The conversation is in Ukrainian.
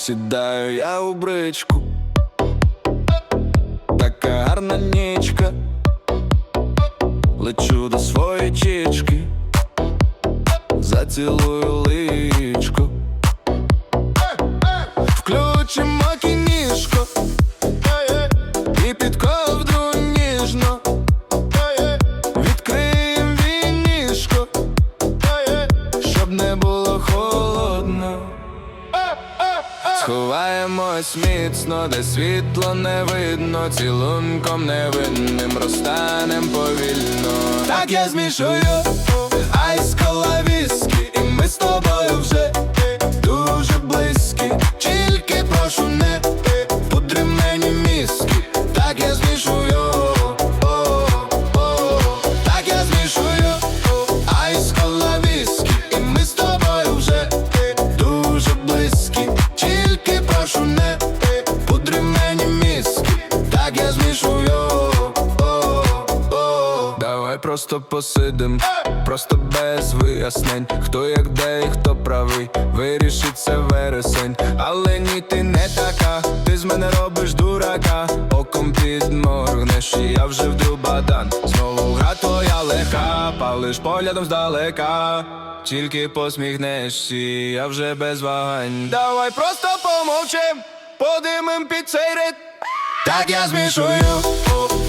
сідаю я у бричку, така гарна нічка, лечу до своєї чічки, зацілую личко, включимо кінішко. І під Сховаємось міцно, де світло не видно, цілунком невинним розтанем повільно. Так я змішую айс коловіски, і ми з тобою вже пудри мені. Так я змішую, давай просто посидим, просто без вияснень, хто як де і хто правий, вирішить це вересень, але ні, ти не така, ти з мене робиш дурака, оком підморгнеш, і я вже вдрю бадан. Знову гра твоя легка, палиш поглядом здалека, тільки посміхнешся, я вже без вагань. Давай просто помовчим, подимем під цей рит, Так я змішую